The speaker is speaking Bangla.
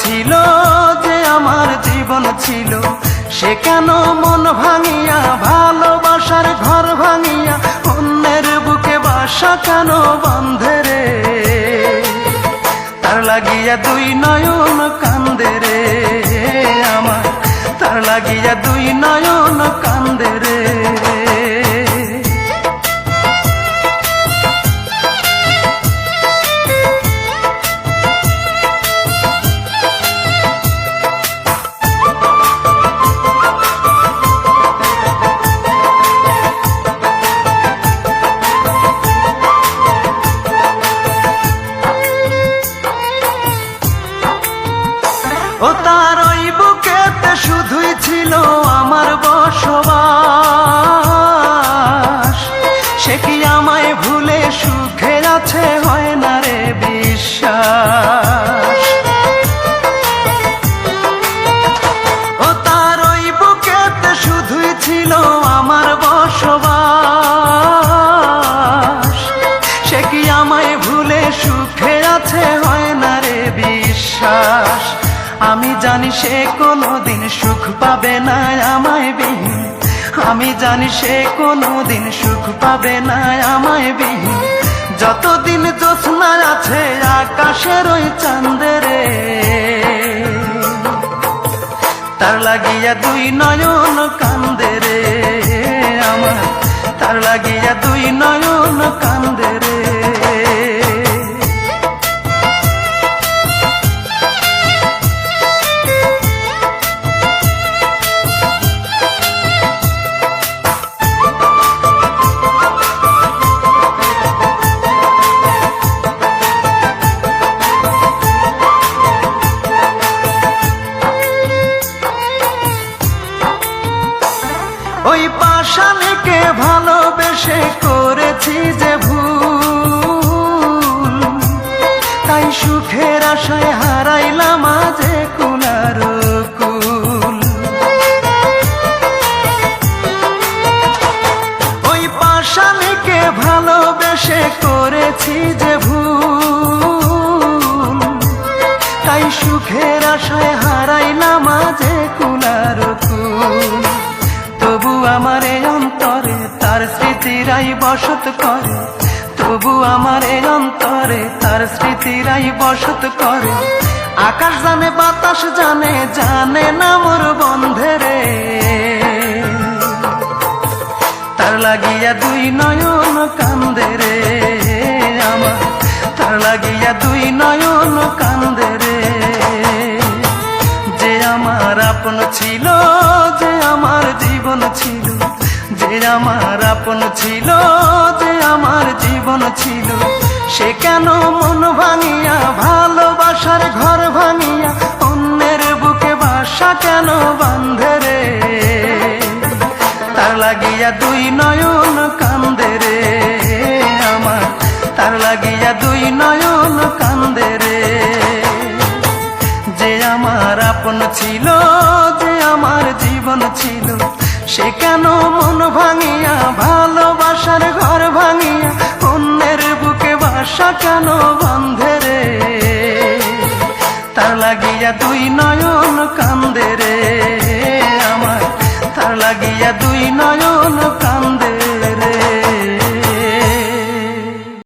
ছিল যে আমার জীবন ছিল, সে কেন মন ভাঙিয়া, ভালোবাসার ঘর ভাঙিয়া, অন্যের বুকে বাসা কেন বন্ধে রে? তার লাগিয়া দুই নয়ন ও তার ওই বুকেতে শুধুই ছিল আমার বসবাস। সে কি আমায় ভুলে সুখে আছে হয় না রে বিশ্বাস? ও তার ওই বুকেতে শুধুই ছিল আমার বসবাস। সে কি আমায় ভুলে সুখে আমি জানি সে কোনোদিন সুখ পাবে না আমায় বিহীন। আমি জানি সে কোনোদিন সুখ পাবে না আমায় বিহীন। যতদিন জ্যোৎস্না আছে আকাশের ওই চান্দের তার লাগিয়া দুই নয়ন ভালোবেসে করেছি যে ভুল। তাই সুখের আশায় হারাইলাম আজে কুলার কুল। তবু আমার অন্তরে তার স্মৃতিরাই বসত করে। তবু আমার অন্তরে তার স্মৃতিরাই বসত করে। আকাশ জানে, বাতাস জানে জানে না মোর বন্ধে রে তার লাগিয়া দুই নয়ন কান্দে রে আমার। তার লাগিয়া দুই নয়ন কান্দে রে। যে আমার আপন ছিল, যে আমার জীবন ছিল, যে আমার আপন ছিল, যে আমার জীবন ছিল, সে কেন মন ভাঙিয়া ভালোবাসার ঘর ভাঙিয়া লাগিয়া দুই নয়ন কান্দে রে আমার। তার লাগিয়া দুই নয়ন কান্দে রে। যে আমার আপন ছিল, যে আমার জীবন ছিল, সে কেন মন ভাঙিয়া, ভালোবাসার ঘর ভাঙিয়া, অন্যের বুকে বাসা কেন বন্ধে রে? তার লাগিয়া দুই নয়ন কান্দে রে।